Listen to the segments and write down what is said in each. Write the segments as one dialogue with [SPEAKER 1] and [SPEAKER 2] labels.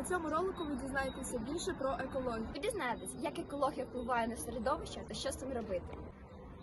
[SPEAKER 1] У цьому ролику ви дізнаєтеся більше про екологію.
[SPEAKER 2] Ви дізнаєтесь, як екологія впливає на середовище та що з цим робити.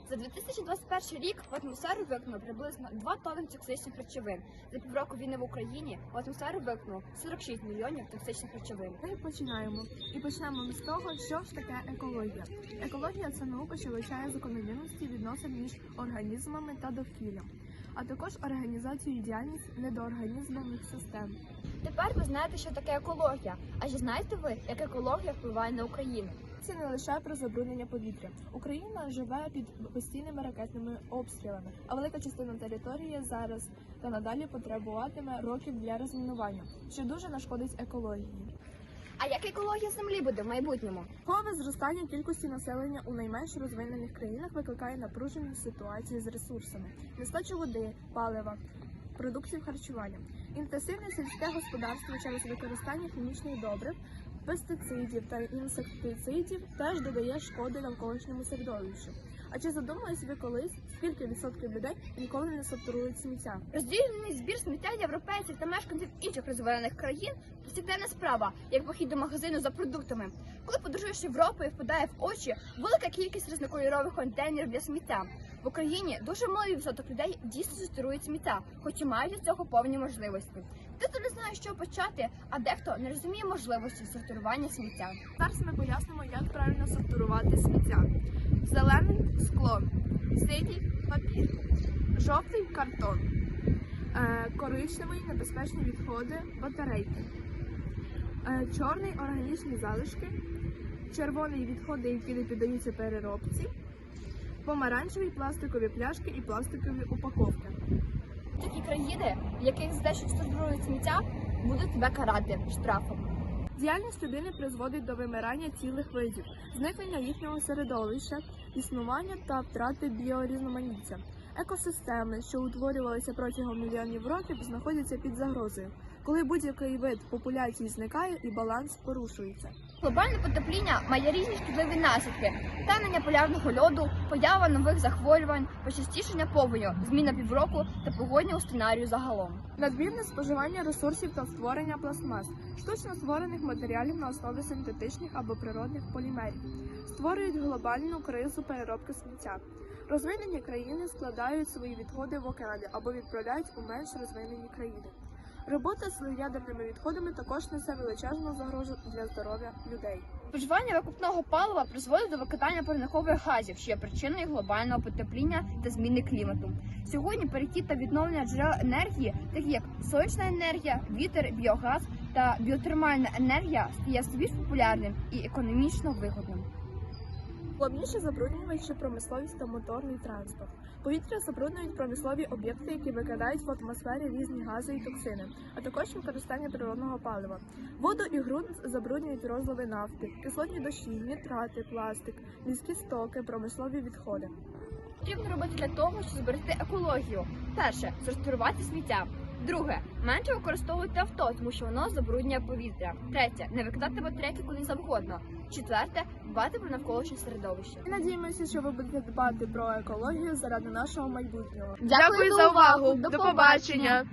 [SPEAKER 2] За 2021 рік в атмосферу викинуло приблизно 2 тонни токсичних речовин. За півроку війни в Україні в атмосферу викинуло 46 мільйонів токсичних речовин.
[SPEAKER 1] Ми починаємо. І почнемо з того, що ж таке екологія. Екологія це наука, що вивчає закономірності відносин між організмами та довкіллям, а також організацію діяльність недоорганізмових систем.
[SPEAKER 2] Тепер ви знаєте, що таке екологія. А чи знаєте ви, як екологія впливає на Україну?
[SPEAKER 1] Це не лише про забруднення повітря. Україна живе під постійними ракетними обстрілами, а велика частина території зараз та надалі потребуватиме років для розмінування, що дуже нашкодить екології.
[SPEAKER 2] А як екологія землі буде в майбутньому?
[SPEAKER 1] Повне зростання кількості населення у найменш розвинених країнах викликає напружені ситуації з ресурсами, нестачу води, палива, продуктів харчування, інтенсивне сільське господарство через використання хімічних добрив, пестицидів та інсектицидів теж додає шкоди навколишньому середовищу. А чи задумались ви колись, скільки відсотків людей ніколи не сортують сміття?
[SPEAKER 2] Розділений збір сміття європейців та мешканців інших розвинених країн повсякденна справа, як похід до магазину за продуктами. Коли подорожуєш Європою, впадає в очі велика кількість різнокольорових контейнерів для сміття. В Україні дуже малий відсоток людей дійсно сортують сміття, хоч і мають для цього повні можливості. Дехто не знає, що почати, а дехто не розуміє можливості сортування сміття.
[SPEAKER 1] Зараз ми пояснимо, як правильно сортувати сміття. Зелений скло, синій папір, жовтий картон, е, коричневий небезпечні відходи, батарейки, е, чорний органічні залишки, червоний відходи, які не піддаються переробці, помаранчеві пластикові пляшки і пластикові упаковки.
[SPEAKER 2] Такі країни, в яких що сортують сміття, будуть тебе карати штрафом.
[SPEAKER 1] Діяльність людини призводить до вимирання цілих видів, зникнення їхнього середовища, існування та втрати біорізноманіття. Екосистеми, що утворювалися протягом мільйонів років, знаходяться під загрозою, коли будь-який вид популяції зникає і баланс порушується.
[SPEAKER 2] Глобальне потепління має різні шкідливі наслідки: танення полярного льоду, поява нових захворювань, почастішення повеню, зміна півроку та погоднього сценарію загалом.
[SPEAKER 1] Надмірне споживання ресурсів та створення пластмас, штучно створених матеріалів на основі синтетичних або природних полімерів, створюють глобальну кризу переробки сміття. Розвинені країни складають свої відходи в океани або відправляють у менш розвинені країни. Робота з ядерними відходами також несе величезну загрозу для здоров'я людей.
[SPEAKER 2] Споживання викупного палива призводить до викидання парникових газів, що є причиною глобального потепління та зміни клімату. Сьогодні перехід та відновлення джерел енергії, такі як сонячна енергія, вітер, біогаз та біотермальна енергія, все більш популярним і економічно вигодним.
[SPEAKER 1] Головніше забруднювачі промисловість та моторний транспорт. Повітря забруднюють промислові об'єкти, які викидають в атмосфері різні гази і токсини, а також використання природного палива. Воду і ґрунт забруднюють розливи нафти, кислотні дощі, нітрати, пластик, міські стоки, промислові відходи.
[SPEAKER 2] Потрібно робити для того, щоб зберегти екологію. Перше сортувати сміття. Друге менше використовувати авто, тому що воно забруднює повітря. Третє не викидати батарейки куди завгодно. Четверте дбати про навколишнє середовище.
[SPEAKER 1] Ми надіємося, що ви будете дбати про екологію заради нашого майбутнього.
[SPEAKER 2] Дякую за увагу. До побачення.